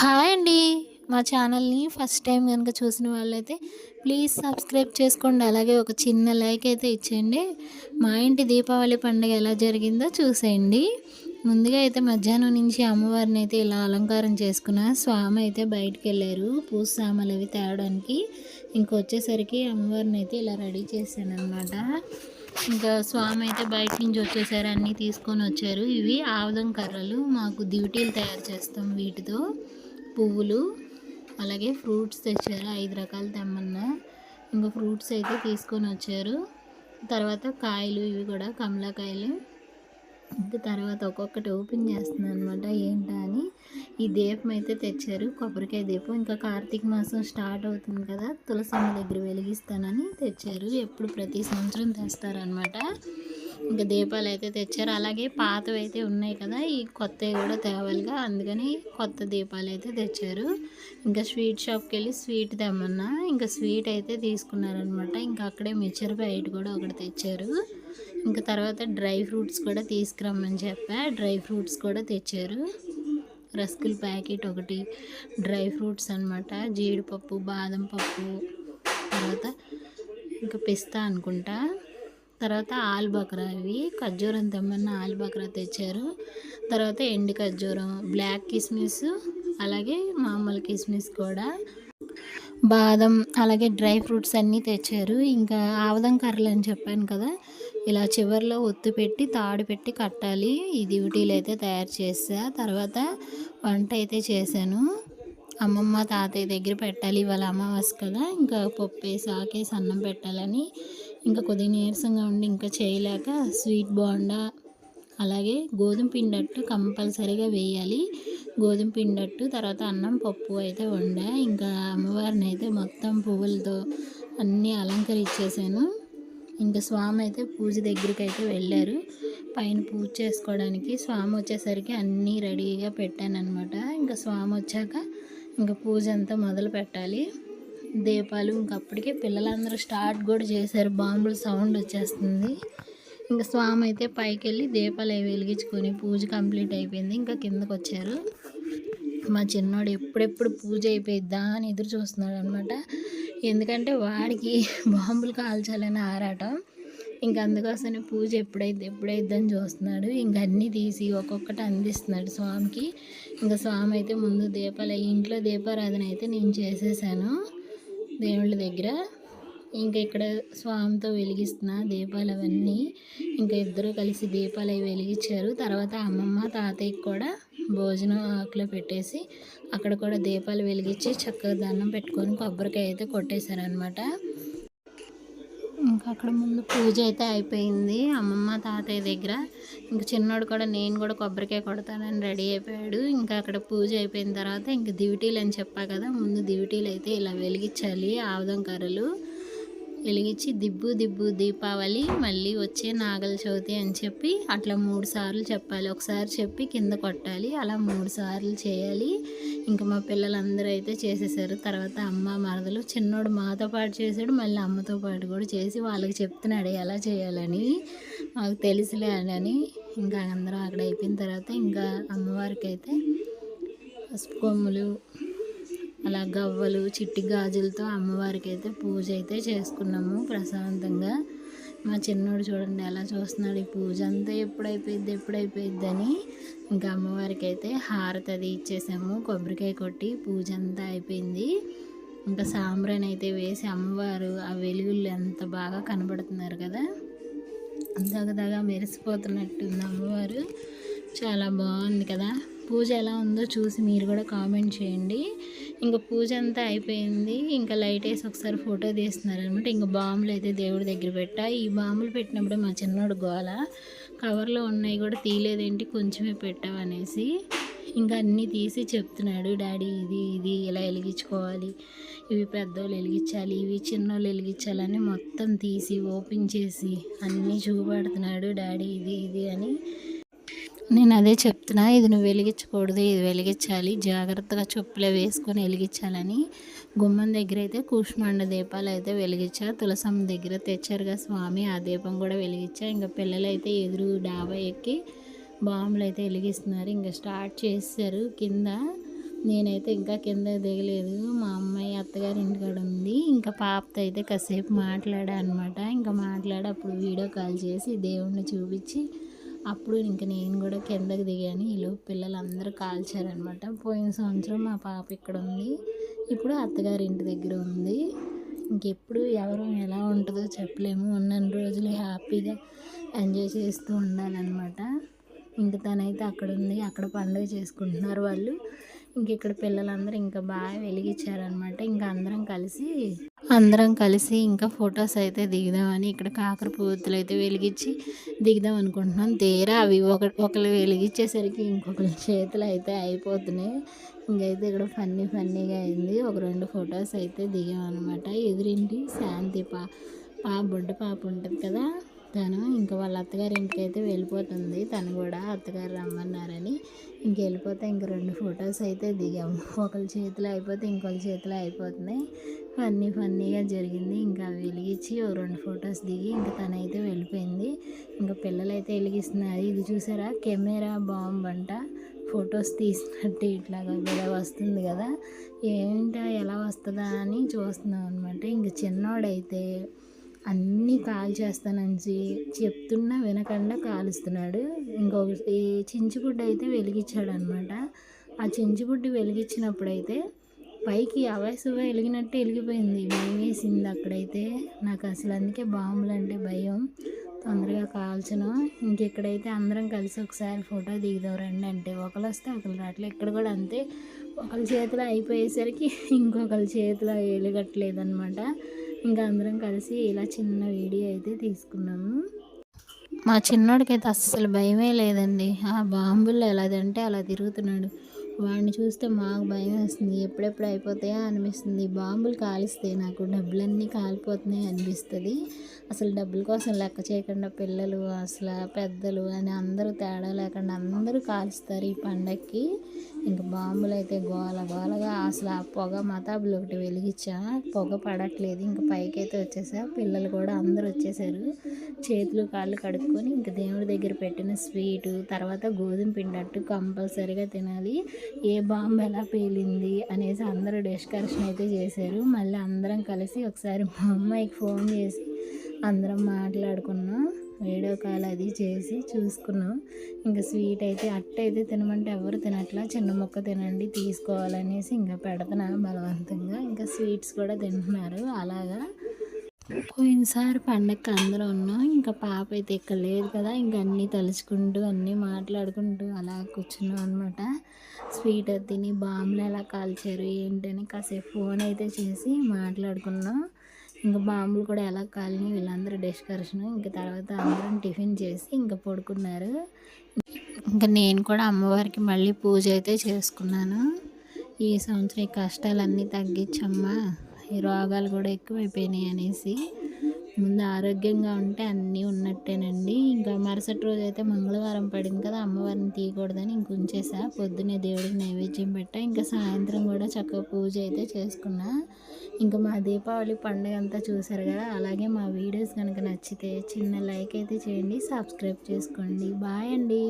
Hi అండి. మా ఛానల్ని ఫస్ట్ టైం కనుక చూసిన వాళ్ళైతే ప్లీజ్ సబ్స్క్రైబ్ చేసుకోండి. అలాగే ఒక చిన్న లైక్ అయితే ఇచ్చేయండి. మా ఇంటి దీపావళి పండుగ ఎలా జరిగిందో చూసేయండి. ముందుగా అయితే మధ్యాహ్నం నుంచి అమ్మవారిని అయితే ఇలా అలంకారం చేసుకున్న స్వామి అయితే బయటికి వెళ్ళారు. పూజ సామాన్లు అవి తేవడానికి. ఇంకొచ్చేసరికి అమ్మవారిని అయితే ఇలా రెడీ చేశాను అనమాట ఇంకా స్వామి అయితే బయట నుంచి వచ్చేసారు. అన్నీ తీసుకొని వచ్చారు. ఇవి ఆవుదం కర్రలు. మాకు దివిటీలు తయారు చేస్తాం వీటితో. పువ్వులు అలాగే ఫ్రూట్స్ తెచ్చారు ఐదు రకాలు తెమ్మన్నా. ఇంకా ఫ్రూట్స్ అయితే తీసుకొని వచ్చారు. తర్వాత కాయలు ఇవి కూడా కమలాకాయలు. ఇంకా తర్వాత ఒక్కొక్కటి ఓపెన్ చేస్తున్నాను అనమాట ఏంటా అని. ఈ దీపం అయితే తెచ్చారు కొబ్బరికాయ దీపం. ఇంకా కార్తీక మాసం స్టార్ట్ అవుతుంది కదా తులసమ్మ దగ్గర వెలిగిస్తానని తెచ్చారు. ఎప్పుడు ప్రతి సంవత్సరం తెస్తారనమాట ఇంకా దీపాలు అయితే తెచ్చారు. అలాగే పాతవి అయితే ఉన్నాయి కదా ఈ కొత్తవి కూడా తేవాలిగా. అందుకని కొత్త దీపాలు అయితే తెచ్చారు. ఇంకా స్వీట్ షాప్కి వెళ్ళి స్వీట్ తెమ్మన్నా. ఇంకా స్వీట్ అయితే తీసుకున్నారనమాట. ఇంకా అక్కడే మిక్చర్ ప్యాకెట్ కూడా ఒకటి తెచ్చారు. ఇంకా తర్వాత డ్రై ఫ్రూట్స్ కూడా తీసుకురమ్మని చెప్పా. డ్రై ఫ్రూట్స్ కూడా తెచ్చారు. రస్కుల్ ప్యాకెట్ ఒకటి డ్రై ఫ్రూట్స్ అనమాట జీడిపప్పు బాదం పప్పు తర్వాత ఇంకా పిస్తా అనుకుంటా. తర్వాత ఆలు బక్రా ఇవి ఖర్జూరం తెమ్మన్న ఆలు బక్రా తెచ్చారు. తర్వాత ఎండు ఖర్జూరం బ్లాక్ కిస్మిస్ అలాగే మామూలు కిస్మిస్ కూడా. బాదం అలాగే డ్రై ఫ్రూట్స్ అన్నీ తెచ్చారు. ఇంకా ఆవదం కర్రలు అని చెప్పాను కదా ఇలా చివరిలో ఒత్తు పెట్టి తాడు పెట్టి కట్టాలి. ఈ దివిటీలు అయితే తయారు చేసా. తర్వాత వంట అయితే చేశాను. అమ్మమ్మ తాతయ్య దగ్గర పెట్టాలి ఇవాళ అమావాస్య కదా ఇంకా పప్పు వేసి ఆకేసి అన్నం పెట్టాలని ఇంకా కొద్దిగా నీరసంగా ఉండి ఇంకా చేయలేక స్వీట్ బోండా అలాగే గోధుమ పిండట్టు కంపల్సరీగా వేయాలి. గోధుమ పిండట్టు తర్వాత అన్నం పప్పు అయితే వండా. ఇంకా అమ్మవారిని అయితే మొత్తం పువ్వులతో అన్నీ అలంకరించేసాను. ఇంకా స్వామి అయితే పూజ దగ్గరికి అయితే వెళ్ళారు. పైన పూజ చేసుకోవడానికి స్వామి వచ్చేసరికి అన్నీ రెడీగా పెట్టాను అనమాట ఇంకా స్వామి వచ్చాక ఇంకా పూజ అంతా మొదలు పెట్టాలి. దీపాలు ఇంక అప్పటికే పిల్లలందరూ స్టార్ట్ కూడా చేశారు. బాంబుల సౌండ్ వచ్చేస్తుంది. ఇంకా స్వామి అయితే పైకి వెళ్ళి దీపాలు అవి వెలిగించుకొని పూజ కంప్లీట్ అయిపోయింది. ఇంకా కిందకు వచ్చారు. మా చిన్నోడు ఎప్పుడెప్పుడు పూజ అయిపోయిద్దా అని ఎదురు చూస్తున్నాడు అనమాట ఎందుకంటే వాడికి బాంబులు కాల్చాలని ఆరాటం. ఇంక అందుకోసమే పూజ ఎప్పుడైతే ఎప్పుడైద్ది చూస్తున్నాడు. ఇంక అన్నీ తీసి ఒక్కొక్కటి అందిస్తున్నాడు స్వామికి. ఇంకా స్వామి అయితే ముందు దీపాలు ఇంట్లో దీపారాధన అయితే నేను చేసేసాను. దేవుళ్ళ దగ్గర. ఇంకా ఇక్కడ స్వామితో వెలిగిస్తున్న దీపాలు అవన్నీ. ఇంకా ఇద్దరు కలిసి దీపాలు అవి వెలిగించారు. తర్వాత అమ్మమ్మ తాతయ్యకి కూడా భోజనం ఆకులో పెట్టేసి అక్కడ కూడా దీపాలు వెలిగించి చక్కగా దండం పెట్టుకొని కొబ్బరికాయ అయితే కొట్టేశారనమాట ఇంకా అక్కడ ముందు పూజ అయితే అయిపోయింది. అమ్మమ్మ తాతయ్య దగ్గర. ఇంకా చిన్నోడు కూడా నేను కూడా కొబ్బరికాయ కొడతానని రెడీ అయిపోయాడు. ఇంకా అక్కడ పూజ అయిపోయిన తర్వాత ఇంకా దివిటీలు అని చెప్పా కదా ముందు దివిటీలు అయితే ఇలా వెలిగించాలి ఆవుదం కర్రలు వెలిగించి దిబ్బు దిబ్బు దీపావళి మళ్ళీ వచ్చే నాగల చవితి అని చెప్పి అట్లా మూడు సార్లు చెప్పాలి. ఒకసారి చెప్పి కింద కొట్టాలి. అలా మూడు సార్లు చేయాలి. ఇంకా మా పిల్లలందరూ అయితే చేసేసారు. తర్వాత అమ్మ మరదలు చిన్నోడు మాతో పాటు చేశాడు మళ్ళీ అమ్మతో పాటు కూడా చేసి వాళ్ళకి చెప్తున్నాడు ఎలా చేయాలని మాకు తెలుసులే అని. ఇంకా అందరం అక్కడ అయిపోయిన తర్వాత ఇంకా అమ్మవారికి అయితే పసుపు కొమ్ములు అలా గవ్వలు చిట్టి గాజులతో అమ్మవారికి అయితే పూజ అయితే చేసుకున్నాము ప్రశాంతంగా. మా చిన్నోడు చూడండి ఎలా చూస్తున్నాడు ఈ పూజ అంతా ఎప్పుడైపోయిద్ది ఎప్పుడైపోయిద్ది అని. ఇంకా అమ్మవారికి అయితే హారతి అది ఇచ్చేసాము కొబ్బరికాయ కొట్టి పూజ అంతా అయిపోయింది. ఇంకా సాంబ్రాన్ అయితే వేసి అమ్మవారు ఆ వెలుగులు ఎంత బాగా కనబడుతున్నారు కదా. దగదగా మెరిసిపోతున్నట్టుంది అమ్మవారు. చాలా బాగుంది కదా. పూజ ఎలా ఉందో చూసి మీరు కూడా కామెంట్ చేయండి. ఇంకా పూజ అంతా అయిపోయింది. ఇంకా లైట్ వేసి ఒకసారి ఫోటో తీస్తున్నారు అనమాట ఇంకా బాంబులు అయితే దేవుడి దగ్గర పెట్టా. ఈ బాంబులు పెట్టినప్పుడు మా చిన్నోడు గోల. కవర్లో ఉన్నాయి కూడా తీయలేదేంటి కొంచెమే పెట్టావనేసి ఇంకా అన్నీ తీసి చెప్తున్నాడు. డాడీ ఇది ఇది ఇలా వెలిగించుకోవాలి? ఇవి పెద్దోళ్ళు వెలిగించాలి ఇవి చిన్నోళ్ళు వెలిగించాలని మొత్తం తీసి ఓపెన్ చేసి అన్నీ చూపెడుతున్నాడు. డాడీ ఇది ఇది అని నేను అదే చెప్తున్నా ఇది నువ్వు వెలిగించకూడదు ఇది వెలిగించాలి జాగ్రత్తగా చెప్పులే వేసుకొని వెలిగించాలని. గుమ్మం దగ్గర అయితే కూష్మాండ దీపాలు అయితే వెలిగించా తులసమ్మ దగ్గర తెచ్చారుగా స్వామి ఆ దీపం కూడా వెలిగించా. ఇంకా పిల్లలు అయితే ఎదురు డాబా ఎక్కి బాంబులు అయితే వెలిగిస్తున్నారు. ఇంకా స్టార్ట్ చేశారు కింద. నేనైతే ఇంకా కింద దిగలేదు. మా అమ్మాయి అత్తగారి ఇంటికాడ ఉంది. ఇంకా పాపతో అయితే కాసేపు మాట్లాడా అనమాట ఇంకా మాట్లాడి అప్పుడు వీడియో కాల్ చేసి దేవుణ్ణి చూపించి అప్పుడు ఇంక నేను కూడా కిందకి దిగాను. ఈలో పిల్లలందరూ కాల్చారనమాట పోయిన సంవత్సరం మా పాప ఇక్కడ ఉంది. ఇప్పుడు అత్తగారి ఇంటి దగ్గర ఉంది. ఇంకెప్పుడు ఎవరు ఎలా ఉంటుందో చెప్పలేము. ఉన్న రోజులు హ్యాపీగా ఎంజాయ్ చేస్తూ ఉండాలన్నమాట. ఇంక తనైతే అక్కడ ఉంది. అక్కడ పండుగ చేసుకుంటున్నారు వాళ్ళు. ఇంక ఇక్కడ పిల్లలందరూ ఇంకా బాగా వెలిగించారనమాట ఇంకా అందరం కలిసి అందరం కలిసి ఇంకా ఫొటోస్ అయితే దిగుదామని ఇక్కడ కాకర పువ్వుతులు అయితే వెలిగించి దిగుదాం అనుకుంటున్నాం. తీరా అవి ఒక ఒకరు వెలిగించేసరికి ఇంకొకరి చేతులు అయితే అయిపోతున్నాయి. ఇంకైతే ఇక్కడ ఫన్నీ ఫన్నీగా అయింది. ఒక రెండు ఫొటోస్ అయితే దిగాం అనమాట ఎదురింటి శాంతి పా పాప బుడ్డ పాప ఉంటుంది కదా? తను ఇంకా వాళ్ళ అత్తగారి ఇంటికైతే అయితే వెళ్ళిపోతుంది. తను కూడా అత్తగారు రమ్మన్నారని ఇంక వెళ్ళిపోతే ఇంక రెండు ఫొటోస్ అయితే దిగాము. ఒకరి చేతిలో అయిపోతే ఇంకొకరి చేతిలో అయిపోతున్నాయి. ఫన్నీ ఫన్నీగా జరిగింది. ఇంకా వెలిగించి ఓ రెండు ఫొటోస్ దిగి ఇంకా తనైతే వెళ్ళిపోయింది. ఇంకా పిల్లలు అయితే వెలిగిస్తున్నారు. ఇది చూసారా? కెమెరా బాంబ్ అంట. ఫొటోస్ తీసినట్టు ఇట్లాగా ఇలా వస్తుంది కదా. ఏంటో? ఎలా వస్తుందా అని చూస్తున్నాం అనమాట ఇంక చిన్నోడైతే అన్నీ కాల్ చేస్తానని చెప్తున్నా వినకుండా కాలుస్తున్నాడు. ఇంకొక ఈ చించుబుడ్డి అయితే వెలిగించాడు అనమాట ఆ చించుబుడ్డి వెలిగించినప్పుడైతే పైకి అవయసువ వెలిగినట్టు వెలిగిపోయింది. భయం వేసింది అక్కడైతే. నాకు అసలు అందుకే బాంబులు అంటే భయం. తొందరగా కాల్చను. ఇంకెక్కడైతే అందరం కలిసి ఒకసారి ఫోటో దిగుదాం రండి అంటే ఒకరు వస్తే ఒకరు రావట్లేదు ఇక్కడ కూడా అంతే. ఒకరి చేతిలో అయిపోయేసరికి ఇంకొకరి చేతిలో వెలగట్లేదు అనమాట ఇంకా అందరం కలిసి ఇలా చిన్న వీడియో అయితే తీసుకున్నాము. మా చిన్నోడికైతే అస్సలు భయమే లేదండి. ఆ బాంబుల్లో ఎలాదంటే అలా తిరుగుతున్నాడు. వాడిని చూస్తే మాకు భయం వేస్తుంది. ఎప్పుడెప్పుడు అయిపోతాయో అనిపిస్తుంది. బాంబులు కాలిస్తే నాకు. డబ్బులన్నీ కాలిపోతున్నాయి అనిపిస్తుంది. అసలు డబ్బుల కోసం లెక్క చేయకుండా పిల్లలు అసలు పెద్దలు అని అందరూ తేడా లేకుండా అందరూ కాలుస్తారు ఈ పండక్కి. ఇంకా బాంబులు అయితే గోల గోలగా అసలు ఆ పొగ మతాబులు ఒకటి వెలిగించా పొగ పడట్లేదు. ఇంకా పైకి అయితే వచ్చేసా పిల్లలు కూడా అందరూ వచ్చేసారు. చేతులు కాళ్ళు కడుక్కొని ఇంకా దేవుడి దగ్గర పెట్టిన స్వీటు తర్వాత గోధుమ పిండట్టు కంపల్సరీగా తినాలి. ఏ బాంబు ఎలా పేలింది అనేసి అందరూ డిస్కషన్ అయితే చేశారు. మళ్ళీ అందరం కలిసి ఒకసారి మా అమ్మాయికి ఫోన్ చేసి అందరం మాట్లాడుకున్నాం. వీడియో కాల్ అది చేసి చూసుకున్నాం. ఇంకా స్వీట్ అయితే అట్ట అయితే తినమంటే ఎవరు తినట్లా చిన్న ముక్క తినండి తీసుకోవాలనేసి ఇంకా పెడతనా బలవంతంగా. ఇంకా స్వీట్స్ కూడా తింటున్నారు అలాగా. పోయినసారి పండగకి అందరూ ఉన్నాం. ఇంకా పాప అయితే ఇక్కడ లేదు కదా ఇంక అన్నీ తలుచుకుంటూ అన్నీ మాట్లాడుకుంటూ అలా కూర్చున్నాం అనమాట స్వీట్ తిని బాంబులు ఎలా కాల్చారు ఏంటని కాసేపు ఫోన్ అయితే చేసి మాట్లాడుకున్నాం. ఇంకా బాంబులు కూడా ఎలా కాలిని వీళ్ళందరూ డిస్కషన్ ఇంకా తర్వాత అందరం టిఫిన్ చేసి ఇంకా పడుకున్నారు. ఇంకా నేను కూడా అమ్మవారికి మళ్ళీ పూజ అయితే చేసుకున్నాను. ఈ సంవత్సరం ఈ కష్టాలన్నీ తగ్గించమ్మా ఈ రోగాలు కూడా ఎక్కువైపోయినాయి అనేసి. ముందు ఆరోగ్యంగా ఉంటే అన్నీ ఉన్నట్టేనండి. ఇంకా మరుసటి రోజు అయితే మంగళవారం పడింది కదా అమ్మవారిని తీయకూడదని ఇంక ఉంచేసా. పొద్దున్నే దేవుడికి నైవేద్యం పెట్టా. ఇంకా సాయంత్రం కూడా చక్కగా పూజ అయితే చేసుకున్నా. ఇంకా మా దీపావళి పండుగ అంతా చూసారు కదా అలాగే మా వీడియోస్ కనుక నచ్చితే చిన్న లైక్ అయితే చేయండి సబ్స్క్రైబ్ చేసుకోండి. బాయ్ అండి.